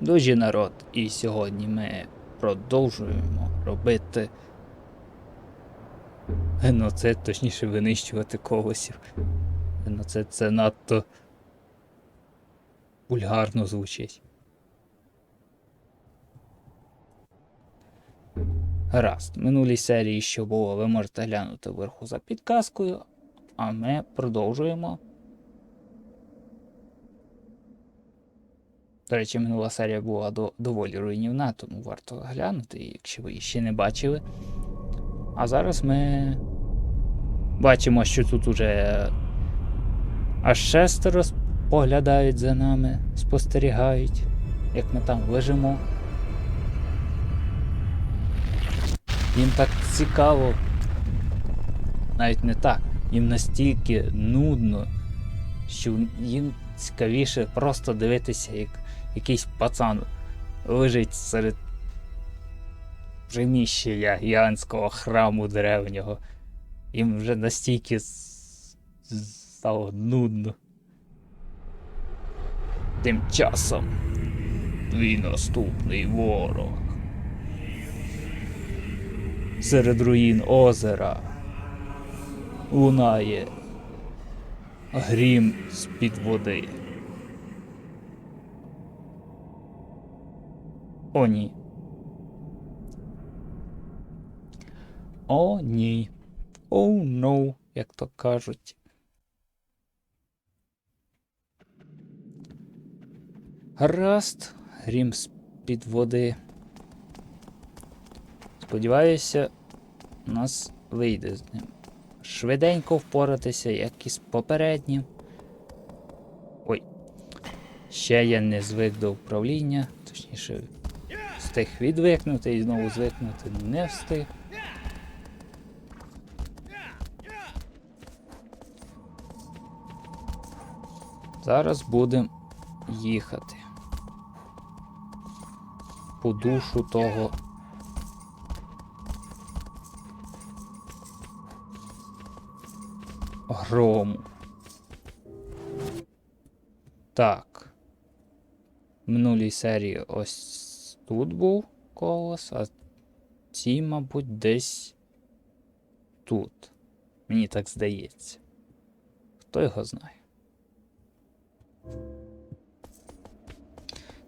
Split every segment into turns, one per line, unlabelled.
Дуже народ, і сьогодні ми продовжуємо робити геноцид, точніше винищувати колосів. Геноцид це надто вульгарно звучить. Гаразд, в минулій серії, що було, ви можете глянути вверху за підказкою, а ми продовжуємо. До речі, минула серія була до, доволі руйнівна, тому варто глянути, якщо ви її ще не бачили. А зараз ми бачимо, що тут уже аж шестеро поглядають за нами, спостерігають, як ми там лежимо. Їм так цікаво. Навіть не так. Їм настільки нудно, що їм цікавіше просто дивитися, як якийсь пацан лежить серед приміщення гігантського храму древнього. Їм вже настільки стало нудно. Тим часом твій наступний ворог. Серед руїн озера лунає грім з-під води. О, ні. О, ні. О, ну, як то кажуть. Гаразд, грім з-під води. Сподіваюся, у нас вийде з ним. Швиденько впоратися, як і з попереднім. Ой. Ще я не звик до управління, точніше, встиг відвикнути і знову звикнути не встиг. Зараз будемо їхати. По душу того. Грому. Так. Минулій серії ось тут був колос, а ці, мабуть, десь тут. Мені так здається. Хто його знає?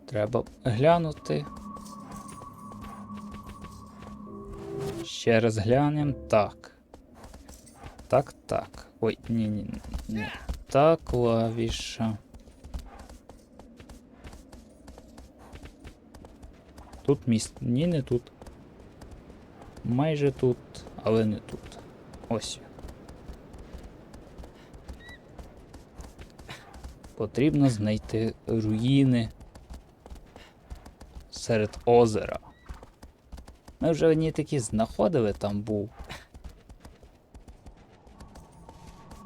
Треба глянути. Ще раз глянемо. Так. Так, так. Ой, ні, ні. Так, клавіша. Тут міст. Ні, не тут. Майже тут, але не тут. Ось. Потрібно знайти руїни серед озера. Ми вже одні такі знаходили, там був.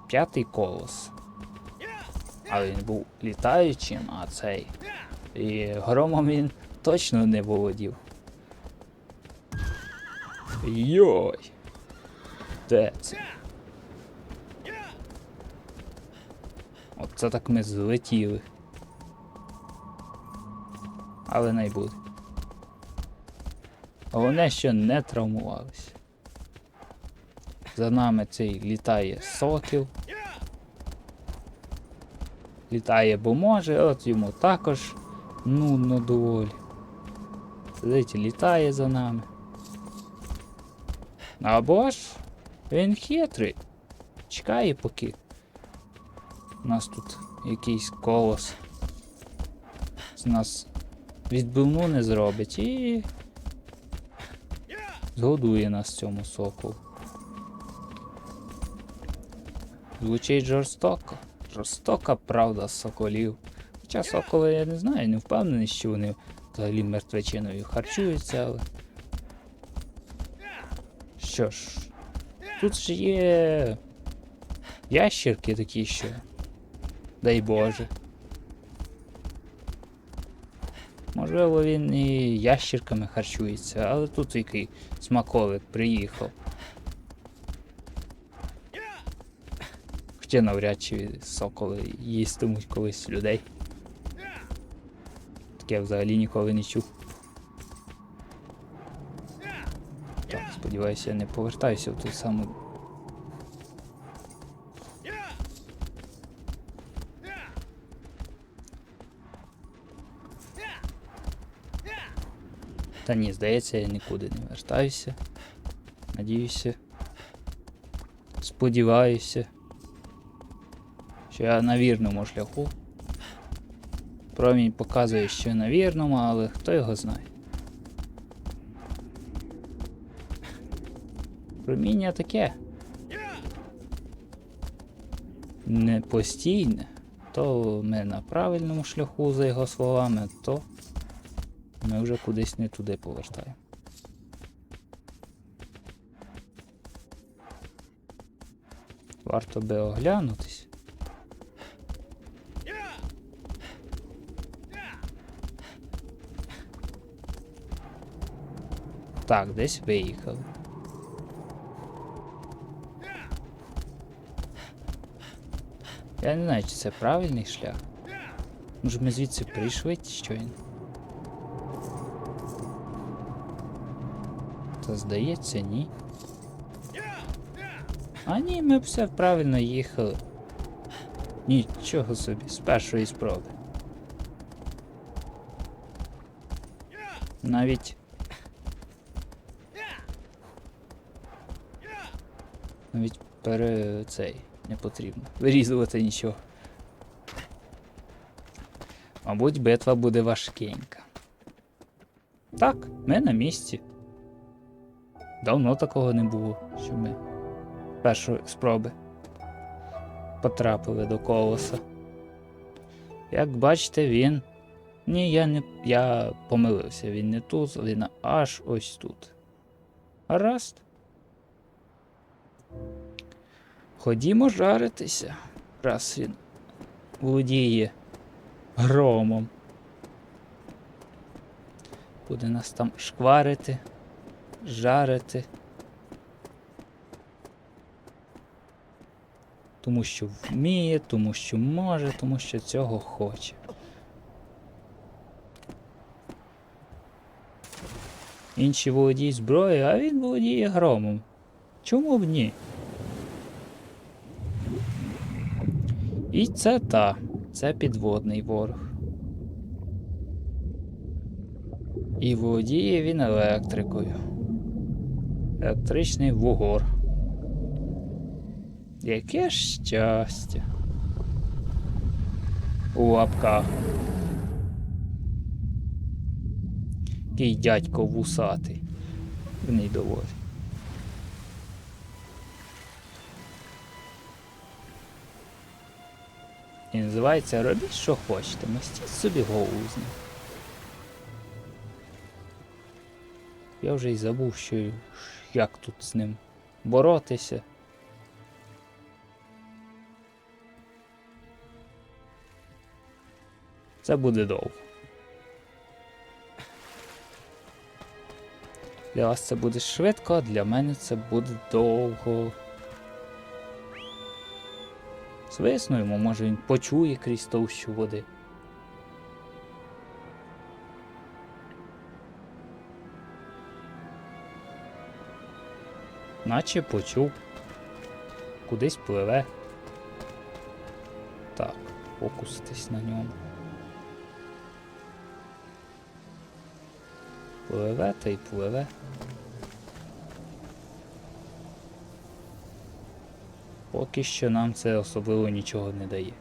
П'ятий колос. Але він був літаючим, а цей. І громом він точно не володів. Йой! Де це? Оце так ми злетіли. Але не буде. Головне, що не травмувалися. За нами цей літає сокіл. Літає, бо може, от йому також нудно доволі. Сидить літає за нами. Або ж він хитрий. Чекає поки. У нас тут якийсь колос. З нас відбивну не зробить і. Згодує нас цьому соку. Звучить жорстоко. Жорстока правда соколів. Хоча соколи я не знаю, не впевнений, що вони взагалі мертвечиною харчуються, але. Що ж, тут ж є ящерки такі, що. Дай Боже. Можливо, він і ящерками харчується, але тут який смаколик приїхав. Хоча навряд чи соколи їстимуть колись людей. Таке взагалі ніколи не чув. Так, сподіваюся, я не повертаюся в ту саму. Та ні, здається, я нікуди не вертаюся. Надіюся. Сподіваюся, що я на вірному шляху. Промінь показує, що на вірному, але хто його знає. Проміння таке. Не постійне. То ми на правильному шляху, за його словами, то ми вже кудись не туди повертаємо. Варто би оглянутись. Так, десь виїхали. Я не знаю, чи це правильний шлях. Може ми звідси прийшли щойно? Та здається, ні. А ні, ми все правильно їхали. Нічого собі, з першої спроби. Навіть. Навіть пере цей не потрібно. Вирізувати нічого. Мабуть, битва буде важкенька. Так, ми на місці. Давно такого не було, що ми першої спроби потрапили до колоса. Як бачите, він. Ні, я не. Я помилився, він не тут, він аж ось тут. Гаразд. Ходімо жаритися, раз він володіє громом. Буде нас там шкварити, жарити. Тому що вміє, тому що може, тому що цього хоче. Інші володіють зброєю, а він володіє громом. Чому б ні? І це та, це підводний ворог. І володіє він електрикою. Електричний вугор. Яке щастя. У лапках. Який дядько вусатий. В ній доволі. І називається Робіть, що хочете, мастіть собі ним. Я вже й забув, що як тут з ним боротися. Це буде довго. Для вас це буде швидко, а для мене це буде довго. Свиснуємо, може він почує крізь товщу води. Наче почув. Кудись пливе. Так, фокуситись на ньому. Пливе та й пливе. Поки що нам це особливо нічого не дає.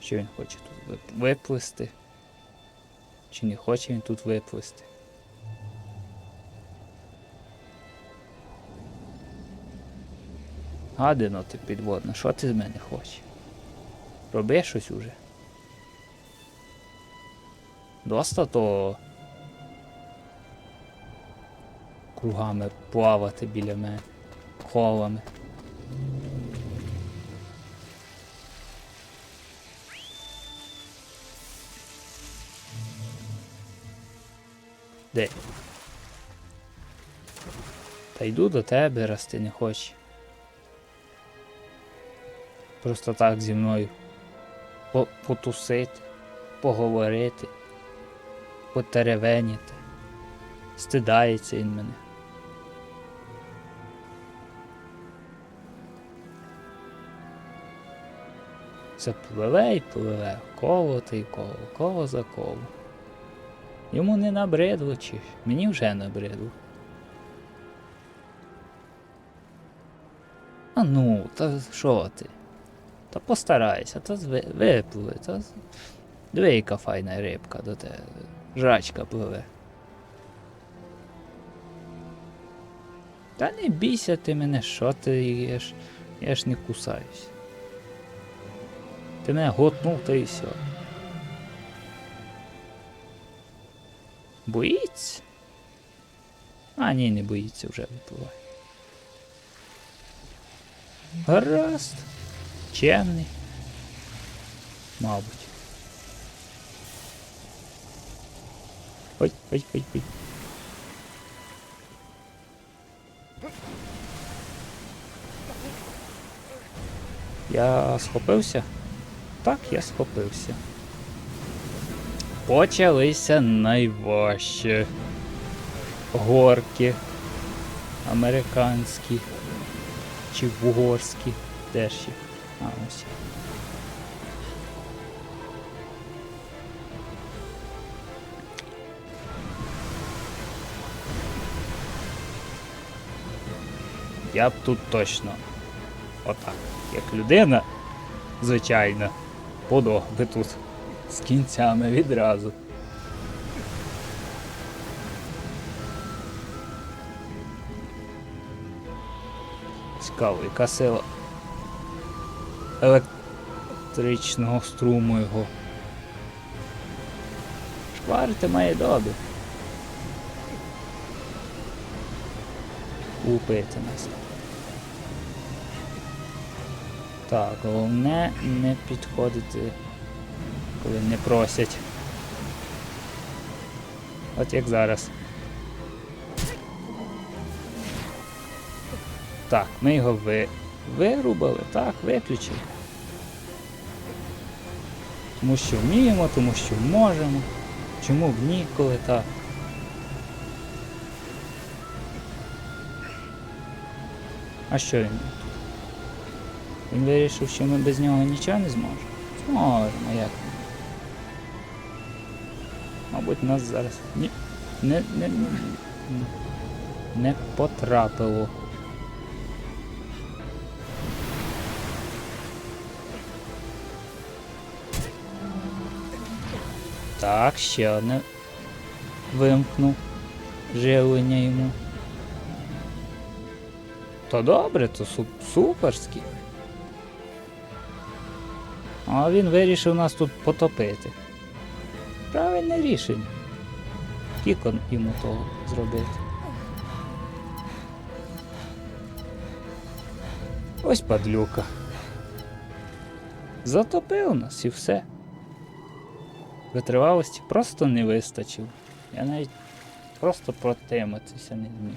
Що він хоче тут вип- виплисти? Чи не хоче він тут виплисти? Гадино ти підводна, що ти з мене хочеш? Роби щось уже. Доста то кругами плавати біля мене, колами. Де? Та йду до тебе, раз ти не хочеш. Просто так зі мною. По- потусити, поговорити, потеревеніти. Стидається він мене. Все пливе і пливе, коло та й коло, коло за коло. Йому не набридло чи мені вже набридло. А ну, та що ти? Та постарайся, та зви- випливи, та диви, файна рибка до тебе. Жрачка пливе. Та не бійся ти мене, що ти я я ж не кусаюсь. Ти мене готнув та і все. Боїться? А, ні, не боїться, вже випливає. Гаразд. Чемний. Мабуть. Ой, ой, ой, ой. Я схопився? Так, я схопився. Почалися найважчі горки американські чи угорські. Де ж їх? Ось. Я б тут точно отак, як людина, звичайно, подох би тут з кінцями відразу. Цікаво, яка сила електричного струму його. Шкварити має добре. Упити нас. Так, головне не підходити, коли не просять. От як зараз. Так, ми його ви... вирубали, так, виключили. Тому що вміємо, тому що можемо. Чому б ні, коли так? А що він? Він вирішив, що ми без нього нічого не зможемо? Зможемо, як? Мабуть, нас зараз ні, не, не, не потрапило. Так, ще одне вимкнув живлення йому. То добре, то су суперськи. А він вирішив нас тут потопити. Правильне рішення. Скільки йому того зробити. Ось падлюка. Затопив нас і все. Витривалості просто не вистачило. Я навіть просто протриматися не зміг.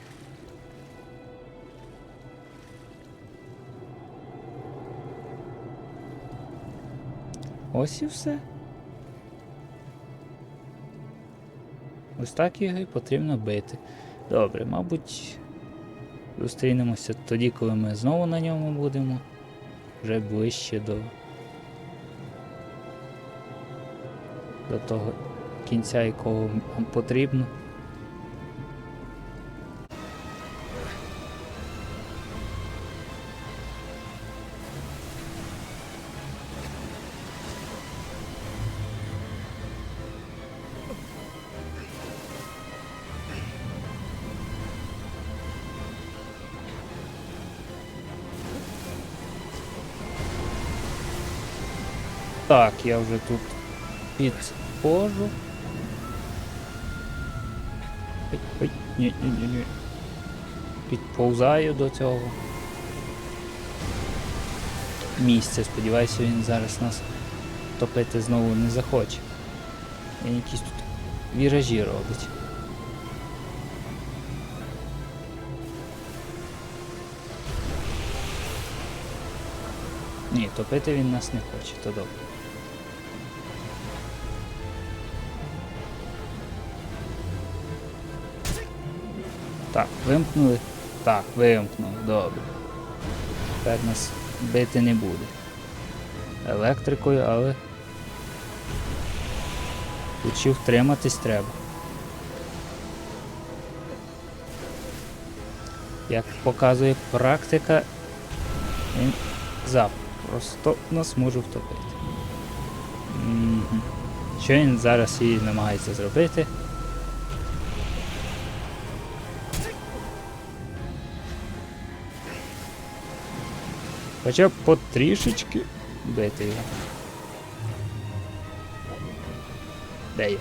Ось і все. Ось так його і потрібно бити. Добре, мабуть, зустрінемося тоді, коли ми знову на ньому будемо. Вже ближче до. До того кінця, якого нам потрібно. Так, я вже тут Ходжу. Ні, ні, ні. Підповзаю до цього. Місця, сподіваюся, він зараз нас топити знову не захоче. Він якісь тут віражі робить. Ні, топити він нас не хоче, то добре. Так, вимкнули. Так, вимкнули, добре. Тепер нас бити не буде. Електрикою, але. Ще втриматись треба. Як показує практика, він запросто нас може втопити. Що він зараз і намагається зробити? Хоча б потрішечки бити його. Де я?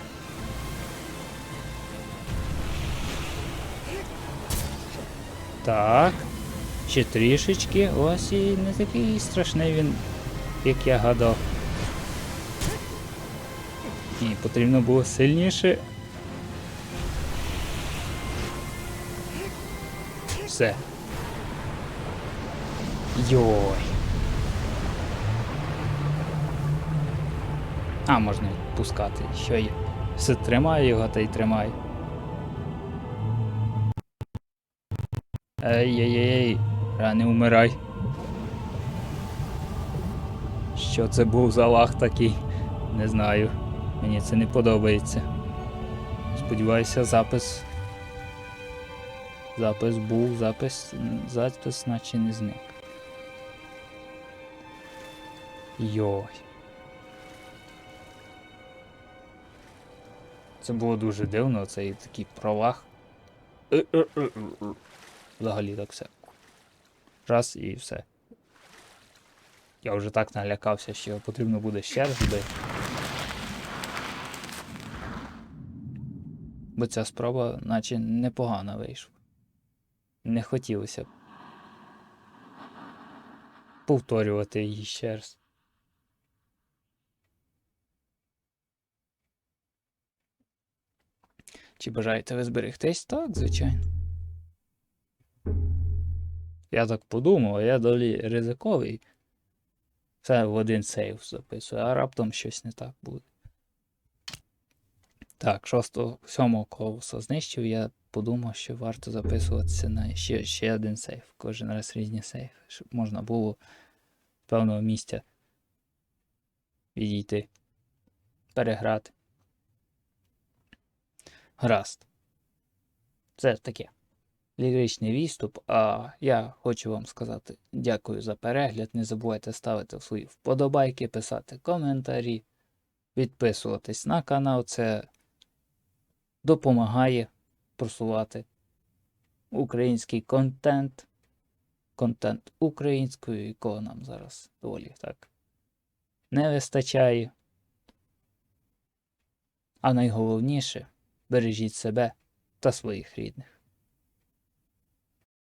Так. Ще трішечки. Ось і не такий страшний він, як я гадав. Ні, потрібно було сильніше. Все. Йой. А, можна відпускати. Що є? Все тримаю його та й тримаю. Ей-ей-ей, а не умирай. Що це був за лаг такий? Не знаю. Мені це не подобається. Сподіваюся, запис. Запис був, запис. Запис наче не зник. Йой. Це було дуже дивно, цей такий проваг. Взагалі так все. Раз і все. Я вже так налякався, що потрібно буде ще раз бити. Бо ця спроба наче непогана вийшла. Не хотілося б повторювати її ще раз. Чи бажаєте ви зберегтись? Так, звичайно. Я так подумав, я долі ризиковий. Все в один сейф записую, а раптом щось не так буде. Так, шостого, сьомого колоса знищив, я подумав, що варто записуватися на ще, ще один сейф. Кожен раз різні сейфи, щоб можна було з певного місця відійти, переграти. Гаразд. Це таке ліричний відступ. А я хочу вам сказати дякую за перегляд. Не забувайте ставити свої вподобайки, писати коментарі, підписуватись на канал. Це допомагає просувати український контент. Контент українською, якого нам зараз доволі так не вистачає. А найголовніше бережіть себе та своїх рідних.